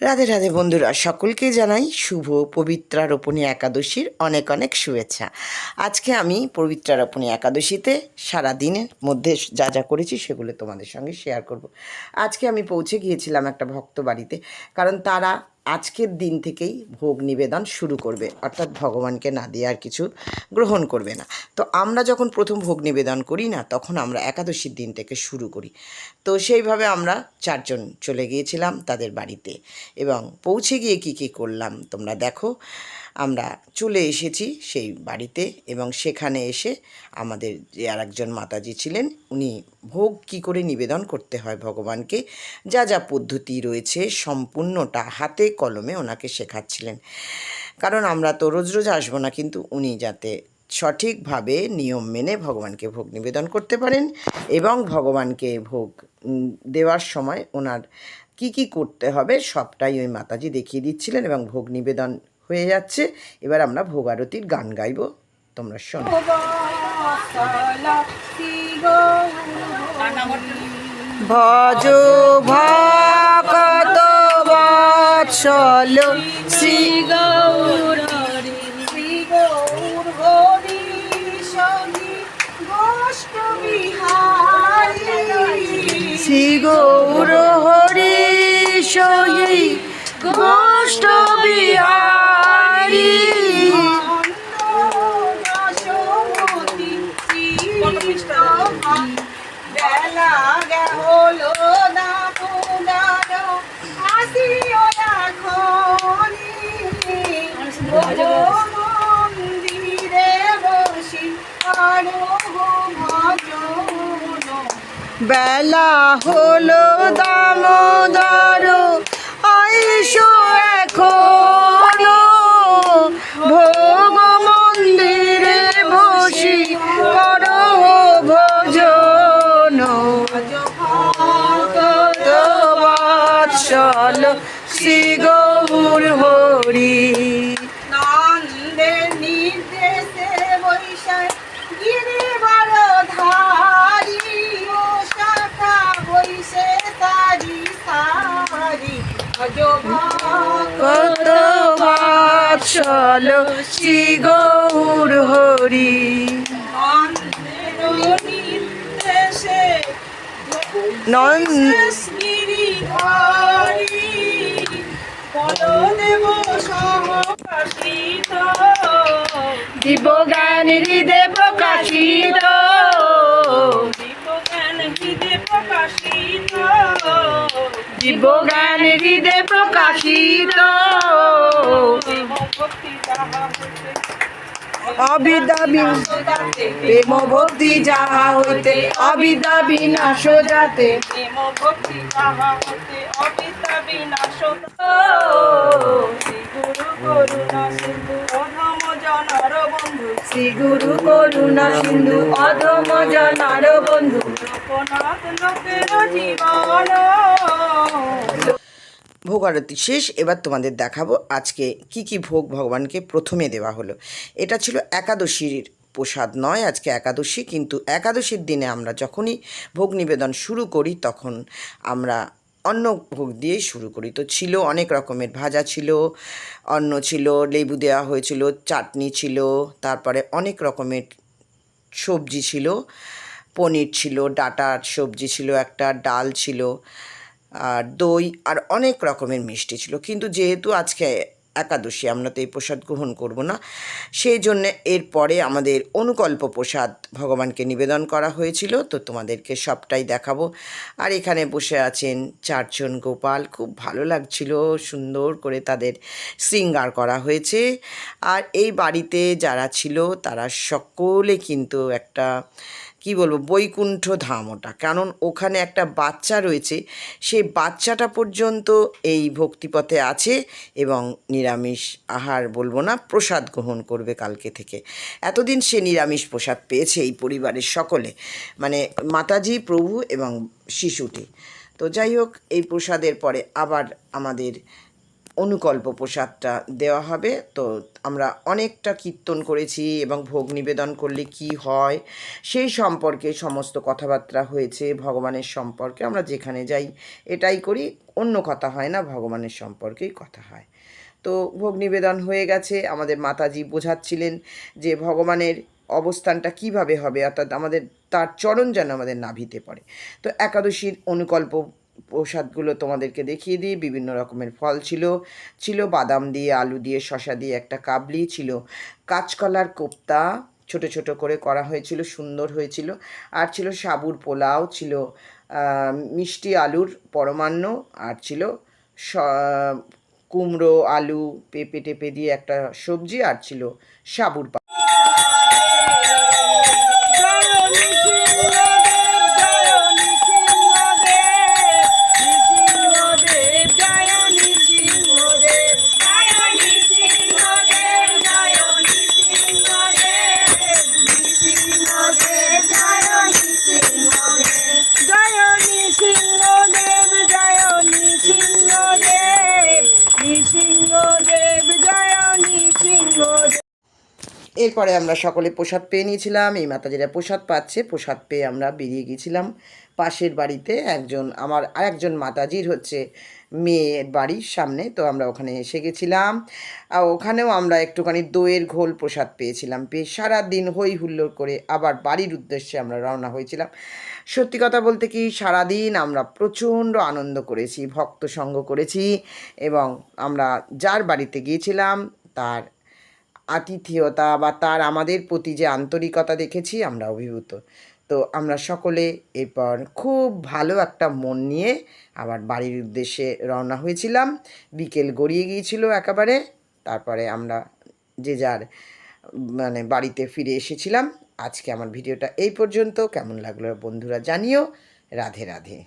রাধে রাধে বন্ধুরা সকলকে জানাই শুভ পবিত্রা রোপণী একাদশীর অনেক অনেক শুভেচ্ছা। আজকে আমি পবিত্রা রোপণী একাদশীতে সারা দিনের মধ্যে যা যা করেছি সেগুলো তোমাদের সঙ্গে শেয়ার করব। আজকে আমি পৌঁছে গিয়েছিলাম একটা ভক্ত বাড়িতে, কারণ তারা আজকের দিন থেকেই ভোগ নিবেদন শুরু করবে। অর্থাৎ ভগবানকে না দিয়ে আর কিছু গ্রহণ করবে না। তো আমরা যখন প্রথম ভোগ নিবেদন করি না, তখন আমরা একাদশীর দিন থেকে শুরু করি। তো সেইভাবে আমরা চারজন চলে গিয়েছিলাম তাদের বাড়িতে এবং পৌঁছে গিয়ে কি কি করলাম তোমরা দেখো। আমরা চলে এসেছি সেই বাড়িতে এবং সেখানে এসে আমাদের যে আর একজন মাতাজি ছিলেন, উনি ভোগ কি করে নিবেদন করতে হয় ভগবানকে? যা যা পদ্ধতি রয়েছে সম্পূর্ণটা হাতে কলমে ওনাকে শেখাচ্ছিলেন। কারণ আমরা তো রোজ রোজ আসব না, কিন্তু উনি যাতে সঠিকভাবে নিয়ম মেনে ভগবানকে ভোগ নিবেদন করতে পারেন এবং ভগবানকে ভোগ দেওয়ার সময় ওনার কি কি করতে হবে সবটাই ওই মাতাজি দেখিয়ে দিচ্ছিলেন এবং ভোগ নিবেদন হয়ে যাচ্ছে। এবার আমরা ভোগ আরতির গান গাইবো। তোমরা শোনো। ভজ ভকত বৎসল শ্রী গৌর শ্রী গৌর হরি সহি। গোষ্ঠ বিহারী বেলা হলো দামোদর। আইসো এখনও। ভোগ মন্দিরে বসি করো ভোজন। বৎসল শ্রী গৌর হরি। বৎসল শ্রী গৌর হরি। নন্দের নির্দেশে নন্দ গিরি হরি বলদেব সহকাশিত দিবগান হৃদে প্রকাশিত। দীপজ্ঞান হৃদে প্রকাশিত। বিন- প্রেম ভক্তি যাহা হইতে অবিদ্যা বিনাশ যাতে। প্রেম ভক্তি যাহা হইতে শ্রী গুরু করুণা সিন্ধু অধম জনার বন্ধু। শ্রী গুরু করুণা সিন্ধু অধম জনার বন্ধু। লোকনাথ লোকের জীবন। ভোগ আরতি শেষ, এবার তোমাদের দেখাবো আজকে কি কি ভোগ ভগবানকে প্রথমে দেওয়া হলো। এটা ছিল একাদশীর প্রসাদ নয়, আজকে একাদশী, কিন্তু একাদশীর দিনে আমরা যখনই ভোগ নিবেদন শুরু করি, তখন আমরা অন্ন ভোগ দিয়েই শুরু করি। তো ছিল অনেক রকমের, ভাজা ছিল, অন্ন ছিল, লেবু দেওয়া হয়েছিল, চাটনি ছিল, তারপরে অনেক রকমের সবজি ছিল, পনির ছিল, ডাটার সবজি ছিল, একটা ডাল ছিল আর দই আর অনেক রকমের মিষ্টি ছিল। কিন্তু যেহেতু আজকে একাদশী, আমরা তো এই প্রসাদ গ্রহণ করব না, সেই জন্য এরপরে আমাদের অনুকল্প প্রসাদ ভগবানকে নিবেদন করা হয়েছিল। তো তোমাদেরকে সবটাই দেখাবো। আর এখানে বসে আছেন চারজন গোপাল। খুব ভালো লাগছিল, সুন্দর করে তাদের শৃঙ্গার করা হয়েছে। আর এই বাড়িতে যারা ছিল, তারা সকলে কিন্তু একটা কি বলব, বৈকুণ্ঠ ধাম ওটা। কারণ ওখানে একটা বাচ্চা রয়েছে, সেই বাচ্চাটা পর্যন্ত এই ভক্তিপথে আছে এবং নিরামিষ আহার বলব না, প্রসাদ গ্রহণ করবে কালকে থেকে। এতদিন সে নিরামিষ প্রসাদ পেয়েছে এই পরিবারের সকলে মানে মাতাজি, প্রভু এবং শিশুটি। তো যাই হোক, এই প্রসাদের পরে আবার আমাদের অনুকল্প প্রসাদটা দেওয়া হবে। তো আমরা অনেকটা কীর্তন করেছি এবং ভোগ নিবেদন করলে কি হয় সেই সম্পর্কে সমস্ত কথাবার্তা হয়েছে ভগবানের সম্পর্কে। আমরা যেখানে যাই এটাই করি, অন্য কথা হয় না, ভগবানের সম্পর্কেই কথা হয়। তো ভোগ নিবেদন হয়ে গেছে, আমাদের মাতাজি বোঝাচ্ছিলেন যে ভগবানের অবস্থানটা কীভাবে হবে, অর্থাৎ আমাদের তার চরণ যেন আমাদের নাভিতে পড়ে। তো একাদশীর অনুকল্প প্রসাদগুলো তোমাদেরকে দেখিয়ে দিই। বিভিন্ন রকমের ফল ছিল। ছিল বাদাম দিয়ে, আলু দিয়ে শশা দিয়ে একটা কাবলি, ছিল কাঁচকলার কোপ্তা। ছোট ছোট করে করা হয়েছিল, সুন্দর হয়েছিল। আর ছিল সাবুর পোলাও, ছিল মিষ্টি আলুর পরমান্ন। আর ছিল কুমড়ো, আলু পেঁপে টেপে দিয়ে একটা সবজি। আর ছিল সাবুর এরপরে আমরা সকলে প্রসাদ পেয়ে নিয়েছিলাম, এই মাতাজিরা প্রসাদ পাচ্ছে, প্রসাদ পেয়ে আমরা বেরিয়ে গিয়েছিলাম পাশের বাড়িতে একজন, আমার আরেকজন মাতাজির হচ্ছে মেয়ের বাড়ির সামনে, তো আমরা ওখানে এসে গেছিলাম। আর ওখানেও আমরা একটুখানি দইয়ের ঘোল প্রসাদ পেয়েছিলাম, পেয়ে সারাদিন হই হুল্লোড় করে আবার বাড়ির উদ্দেশ্যে আমরা রওনা হয়েছিলাম। সত্যি কথা বলতে কি, সারাদিন আমরা প্রচণ্ড আনন্দ করেছি, ভক্ত সঙ্গ করেছি এবং আমরা যার বাড়িতে গিয়েছিলাম, তার আতিথেয়তা বা তার আমাদের প্রতি যে আন্তরিকতা দেখেছি, আমরা অভিভূত। তো আমরা সকলে এরপর খুব ভালো একটা মন নিয়ে আবার বাড়ির উদ্দেশ্যে রওনা হয়েছিলাম। বিকেল গড়িয়ে গিয়েছিল একেবারে, তারপরে আমরা যে যার মানে বাড়িতে ফিরে এসেছিলাম। আজকে আমার ভিডিওটা এই পর্যন্ত। কেমন লাগল বন্ধুরা জানিও। রাধে রাধে।